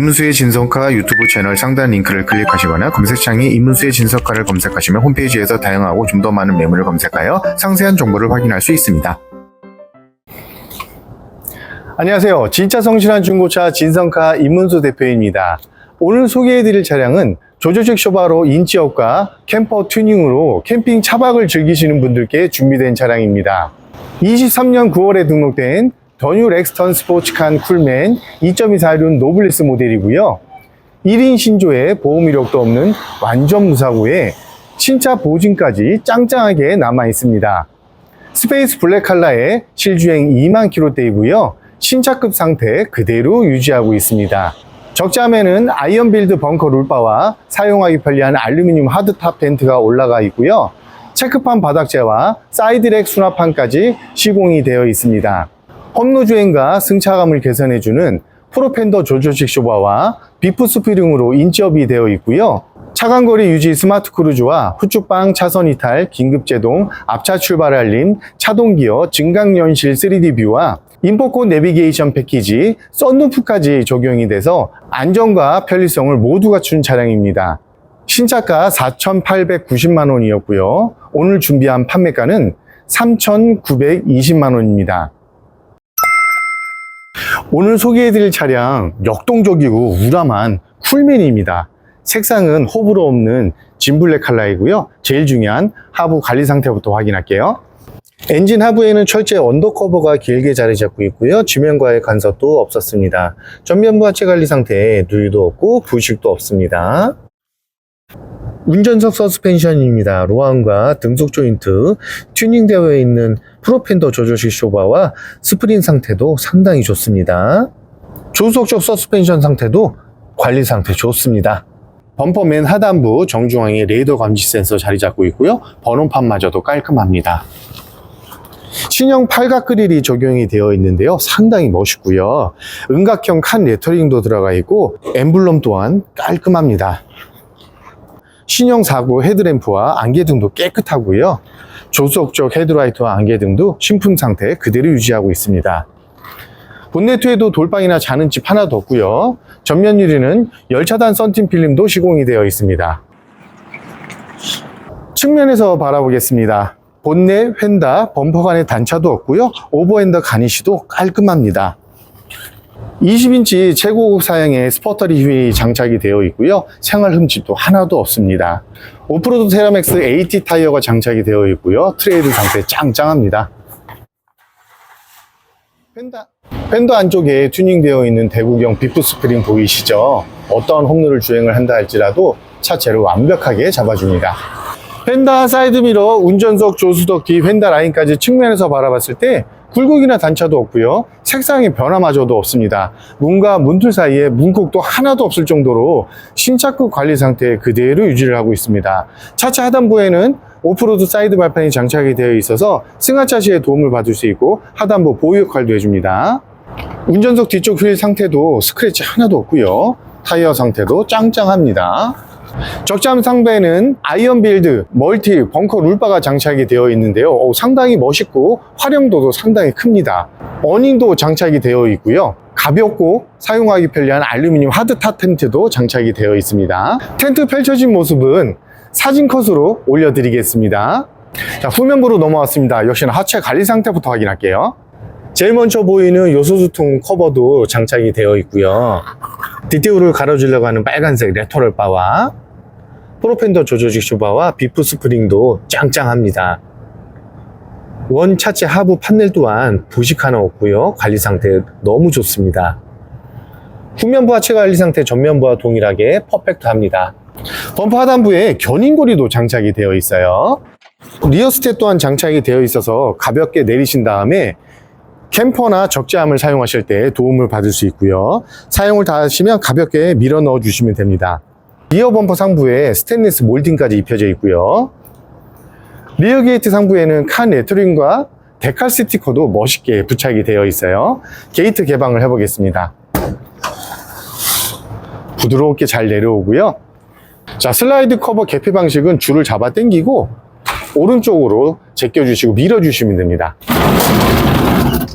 임문수의 진성카 유튜브 채널 상단 링크를 클릭하시거나 검색창에 임문수의 진성카를 검색하시면 홈페이지에서 다양하고 좀 더 많은 매물을 검색하여 상세한 정보를 확인할 수 있습니다. 안녕하세요. 진짜 성실한 중고차 진성카 임문수 대표입니다. 오늘 소개해드릴 차량은 조조식 쇼바로 인지업과 캠퍼 튜닝으로 캠핑 차박을 즐기시는 분들께 준비된 차량입니다. 23년 9월에 등록된 더뉴 렉스턴 스포츠칸 쿨맨 2.246 노블레스 모델이고요. 1인 신조에 보험 이력도 없는 완전 무사고에 신차 보증까지 짱짱하게 남아 있습니다. 스페이스 블랙 컬러의 실주행 2만 킬로대이고요. 신차급 상태 그대로 유지하고 있습니다. 적자면은 아이언 빌드 벙커 룰바와 사용하기 편리한 알루미늄 하드탑 벤트가 올라가 있고요. 체크판 바닥재와 사이드렉 수납판까지 시공이 되어 있습니다. 험로 주행과 승차감을 개선해주는 프로펜더 조조식 쇼바와 비프 스프링으로 인지업이 되어 있고요. 차간거리 유지 스마트 크루즈와 후축방 차선 이탈, 긴급 제동, 앞차 출발 알림, 차동 기어, 증강연실 3D 뷰와 인포콘 내비게이션 패키지, 썬루프까지 적용이 돼서 안전과 편리성을 모두 갖춘 차량입니다. 신차가 4,890만 원이었고요. 오늘 준비한 판매가는 3,920만 원입니다. 오늘 소개해드릴 차량 역동적이고 우람한 쿨맨입니다. 색상은 호불호 없는 진블랙 컬러이고요. 제일 중요한 하부 관리 상태부터 확인할게요. 엔진 하부에는 철제 언더커버가 길게 자리 잡고 있고요. 지면과의 간섭도 없었습니다. 전면부 하체 관리 상태에 누유도 없고 부식도 없습니다. 운전석 서스펜션입니다. 로함과 등속 조인트, 튜닝되어 있는 프로펜더 조조식 쇼바와 스프링 상태도 상당히 좋습니다. 쪽 서스펜션 상태도 관리 상태 좋습니다. 범퍼맨 하단부 정중앙에 레이더 감지 센서 자리 잡고 있고요. 번호판마저도 깔끔합니다. 신형 팔각 그릴이 적용이 되어 있는데요. 상당히 멋있고요. 은각형 칸 레터링도 들어가 있고 엠블럼 또한 깔끔합니다. 신형 4구 헤드램프와 안개 등도 깨끗하고요. 조수석 쪽 헤드라이트와 안개 등도 신품 상태 그대로 유지하고 있습니다. 본네트에도 돌방이나 자는 집 하나도 없고요. 전면 유리는 열차단 썬팅 필름도 시공이 되어 있습니다. 측면에서 바라보겠습니다. 본넷, 휀다, 범퍼 간의 단차도 없고요. 오버핸더 가니시도 깔끔합니다. 20인치 최고급 사양의 스포터리 장착이 되어 있고요. 생활 흠집도 하나도 없습니다. 오프로드 테라맥스 AT 타이어가 장착이 되어 있고요. 트레이드 상태 짱짱합니다. 펜더, 펜더 안쪽에 튜닝되어 있는 대구경 비프 스프링 보이시죠? 어떠한 홈로를 주행을 한다 할지라도 차체를 완벽하게 잡아줍니다. 펜다 사이드미러, 운전석 조수석기, 펜다 라인까지 측면에서 바라봤을 때 굴곡이나 단차도 없고요. 색상의 변화마저도 없습니다. 문과 문틀 사이에 문콕도 하나도 없을 정도로 신차급 관리 상태 그대로 유지를 하고 있습니다. 차체 하단부에는 오프로드 사이드 발판이 장착이 되어 있어서 승하차 시에 도움을 받을 수 있고 하단부 보호 역할도 해줍니다. 운전석 뒤쪽 휠 상태도 스크래치 하나도 없고요. 타이어 상태도 짱짱합니다. 적잠 상배는 아이언 빌드, 멀티, 벙커 룰바가 장착이 되어 있는데요. 오, 상당히 멋있고 활용도도 상당히 큽니다. 어닝도 장착이 되어 있고요. 가볍고 사용하기 편리한 알루미늄 하드탑 텐트도 장착이 되어 있습니다. 텐트 펼쳐진 모습은 사진 컷으로 올려드리겠습니다. 자, 후면부로 넘어왔습니다. 역시나 하체 관리 상태부터 확인할게요. 제일 먼저 보이는 요소수통 커버도 장착이 되어 있고요. 디테일을 가려주려고 하는 빨간색 레터럴 바와 프로펜더 조조식 쇼바와 비프 스프링도 짱짱합니다. 원 차체 하부 판넬 또한 부식 하나 없고요. 관리 상태 너무 좋습니다. 후면부 하체 관리 상태 전면부와 동일하게 퍼펙트합니다. 범퍼 하단부에 견인고리도 장착이 되어 있어요. 리어 스텝 또한 장착이 되어 있어서 가볍게 내리신 다음에 캠퍼나 적재함을 사용하실 때 도움을 받을 수 있고요. 사용을 다 하시면 가볍게 밀어 넣어 주시면 됩니다. 리어 범퍼 상부에 스테인리스 몰딩까지 입혀져 있고요. 리어 게이트 상부에는 칸 레터링과 데칼 스티커도 멋있게 부착이 되어 있어요. 게이트 개방을 해보겠습니다. 부드럽게 잘 내려오고요. 자, 슬라이드 커버 개폐 방식은 줄을 잡아 당기고 오른쪽으로 제껴주시고 밀어주시면 됩니다.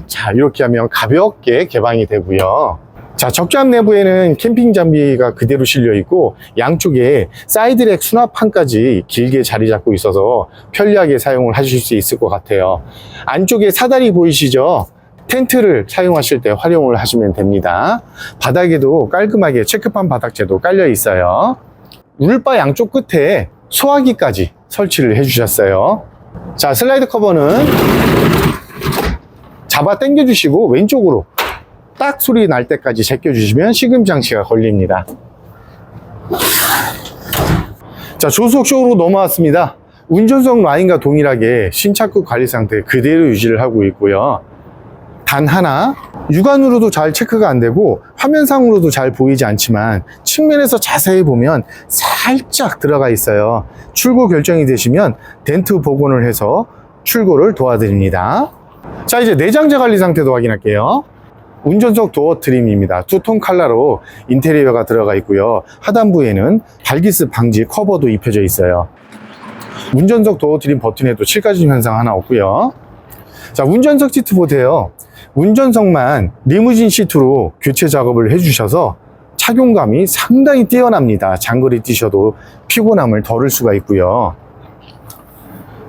자, 이렇게 하면 가볍게 개방이 되고요. 자, 적잠 내부에는 캠핑 장비가 그대로 실려 있고 양쪽에 사이드렉 수납판까지 길게 자리 잡고 있어서 편리하게 사용을 하실 수 있을 것 같아요. 안쪽에 사다리 보이시죠? 텐트를 사용하실 때 활용을 하시면 됩니다. 바닥에도 깔끔하게 체크판 바닥재도 깔려 있어요. 울바 양쪽 끝에 소화기까지 설치를 해주셨어요. 자, 슬라이드 커버는 잡아 당겨주시고 왼쪽으로 딱 소리 날 때까지 제껴주시면 식음 장치가 걸립니다. 자, 조수석 쇼로 넘어왔습니다. 운전석 라인과 동일하게 신차급 관리 상태 그대로 유지를 하고 있고요. 단 하나, 육안으로도 잘 체크가 안 되고 화면상으로도 잘 보이지 않지만 측면에서 자세히 보면 살짝 들어가 있어요. 출고 결정이 되시면 덴트 복원을 해서 출고를 도와드립니다. 자, 이제 내장재 관리 상태도 확인할게요. 운전석 도어 트림입니다. 투톤 컬러로 인테리어가 들어가 있고요. 하단부에는 발기스 방지 커버도 입혀져 있어요. 운전석 도어 트림 버튼에도 칠가진 현상 하나 없고요. 자, 운전석 시트 보세요. 운전석만 리무진 시트로 교체 작업을 해주셔서 착용감이 상당히 뛰어납니다. 장거리 뛰셔도 피곤함을 덜을 수가 있고요.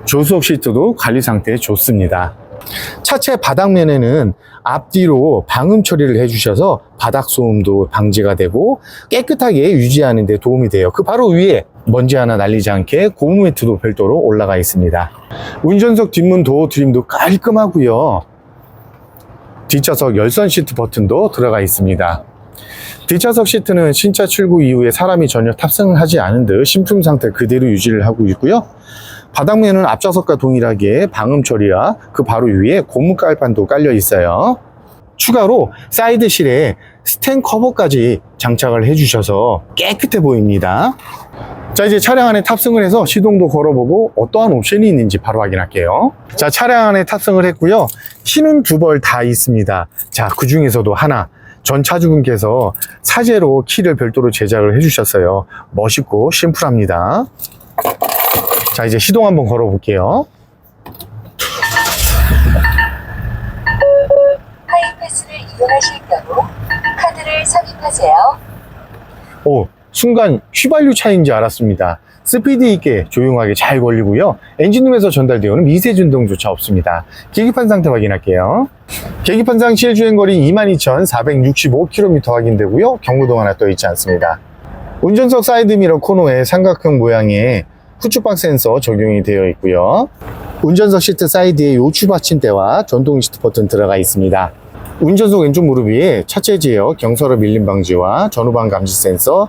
조수석 시트도 관리 상태 좋습니다. 차체 바닥면에는 앞뒤로 방음 처리를 해주셔서 바닥 소음도 방지가 되고 깨끗하게 유지하는 데 도움이 돼요. 그 바로 위에 먼지 하나 날리지 않게 고무 매트도 별도로 올라가 있습니다. 운전석 뒷문 도어 트림도 깔끔하고요. 뒷좌석 열선 시트 버튼도 들어가 있습니다. 뒷좌석 시트는 신차 출고 이후에 사람이 전혀 탑승을 하지 않은 듯 신품 상태 그대로 유지를 하고 있고요. 바닥면은 앞좌석과 동일하게 방음 처리와 그 바로 위에 고무 깔판도 깔려 있어요. 추가로 사이드실에 스텐 커버까지 장착을 해주셔서 깨끗해 보입니다. 자 이제 차량 안에 탑승을 해서 시동도 걸어보고 어떠한 옵션이 있는지 바로 확인할게요. 자 차량 안에 탑승을 했고요. 키는 두 벌 다 있습니다. 자그 중에서도 하나 전 차주분께서 사제로 키를 별도로 제작을 해주셨어요. 멋있고 심플합니다. 자 이제 시동 한번 걸어볼게요. 하이패스를 이용하실 경우 카드를 삽입하세요. 오, 순간 휘발유 차인지 알았습니다. 스피드 있게 조용하게 잘 걸리고요. 엔진룸에서 전달되어오는 미세 진동조차 없습니다. 계기판 상태 확인할게요. 계기판상 실주행거리 22,465km 확인되고요. 경고등 하나 떠 있지 않습니다. 운전석 사이드미러 코너에 삼각형 모양의 후추박 센서 적용이 되어 있고요. 운전석 시트 사이드에 요추 받침대와 전동 시트 버튼 들어가 있습니다. 운전석 왼쪽 무릎 위에 차체 제어, 경사로 밀림 방지와 전후방 감지 센서,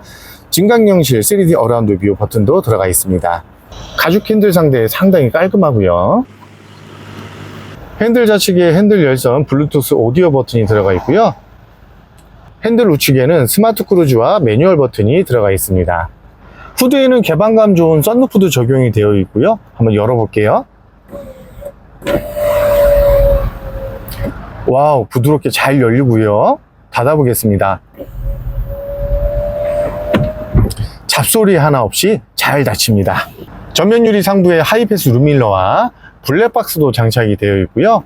증강영실 3D 어라운드 뷰 버튼도 들어가 있습니다. 가죽 핸들 상대 상당히 깔끔하고요. 핸들 좌측에 핸들 열선 블루투스 오디오 버튼이 들어가 있고요. 핸들 우측에는 스마트 크루즈와 매뉴얼 버튼이 들어가 있습니다. 후드에는 개방감 좋은 썬루프도 적용이 되어 있고요. 한번 열어볼게요. 와우, 부드럽게 잘 열리고요. 닫아 보겠습니다. 잡소리 하나 없이 잘 닫힙니다. 전면 유리 상부에 하이패스 룸밀러와 블랙박스도 장착이 되어 있고요.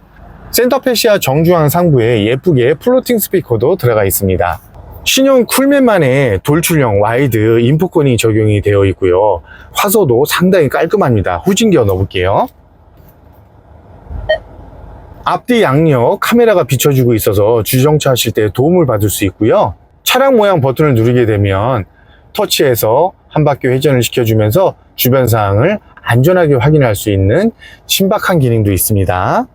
센터페시아 정중앙 상부에 예쁘게 플로팅 스피커도 들어가 있습니다. 신형 쿨맨만의 돌출형 와이드 인포권이 적용이 되어 있고요. 화소도 상당히 깔끔합니다. 후진기어 넣어볼게요. 앞뒤 양옆 카메라가 비춰주고 있어서 주정차 하실 때 도움을 받을 수 있고요. 차량 모양 버튼을 누르게 되면 터치해서 한 바퀴 회전을 시켜주면서 주변 사항을 안전하게 확인할 수 있는 신박한 기능도 있습니다.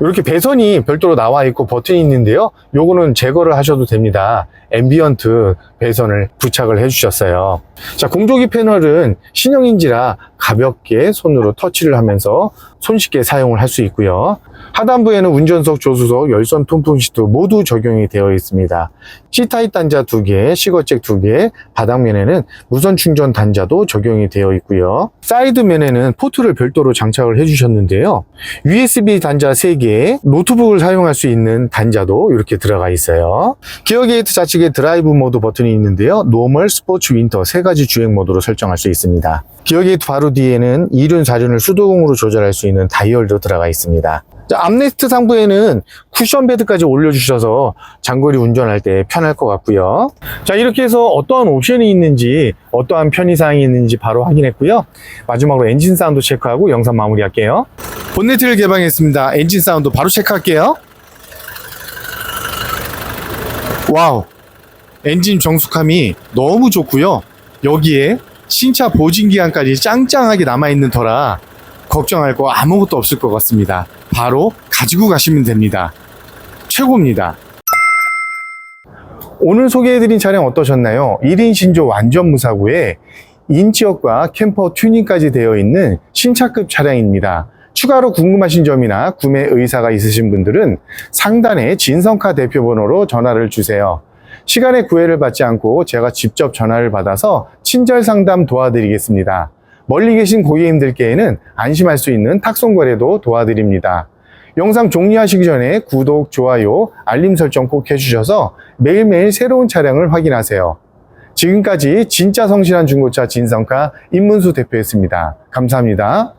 이렇게 배선이 별도로 나와 있고 버튼이 있는데요. 요거는 제거를 하셔도 됩니다. 앰비언트 배선을 부착을 해주셨어요. 자, 공조기 패널은 신형인지라 가볍게 손으로 터치를 하면서 손쉽게 사용을 할 수 있고요. 하단부에는 운전석, 조수석, 열선 통풍 시트 모두 적용이 되어 있습니다. C타입 단자 2개, 시거잭 2개, 바닥면에는 무선 충전 단자도 적용이 되어 있고요. 사이드면에는 포트를 별도로 장착을 해주셨는데요. USB 단자 3개, 노트북을 사용할 수 있는 단자도 이렇게 들어가 있어요. 기어 게이트 좌측에 드라이브 모드 버튼이 있는데요. 노멀, 스포츠, 윈터 세 가지 주행 모드로 설정할 수 있습니다. 기어 게이트 바로 뒤에는 2륜, 4륜을 수동으로 조절할 수 있는 다이얼도 들어가 있습니다. 자, 암레스트 상부에는 쿠션 베드까지 올려주셔서 장거리 운전할 때 편할 것 같고요. 자, 이렇게 해서 어떠한 옵션이 있는지, 어떠한 편의사항이 있는지 바로 확인했고요. 마지막으로 엔진 사운드 체크하고 영상 마무리할게요. 본네트를 개방했습니다. 엔진 사운드 바로 체크할게요. 와우. 엔진 정숙함이 너무 좋고요. 여기에 신차 보증 기간까지 짱짱하게 남아있는 터라 걱정할 거 아무것도 없을 것 같습니다. 바로 가지고 가시면 됩니다. 최고입니다. 오늘 소개해드린 차량 어떠셨나요? 1인 신조 완전 무사고에 인치역과 캠퍼 튜닝까지 되어 있는 신차급 차량입니다. 추가로 궁금하신 점이나 구매 의사가 있으신 분들은 상단에 진성카 대표번호로 전화를 주세요. 시간의 구애를 받지 않고 제가 직접 전화를 받아서 친절 상담 도와드리겠습니다. 멀리 계신 고객님들께는 안심할 수 있는 탁송 거래도 도와드립니다. 영상 종료하시기 전에 구독, 좋아요, 알림 설정 꼭 해주셔서 매일매일 새로운 차량을 확인하세요. 지금까지 진짜 성실한 중고차 진성카 임문수 대표였습니다. 감사합니다.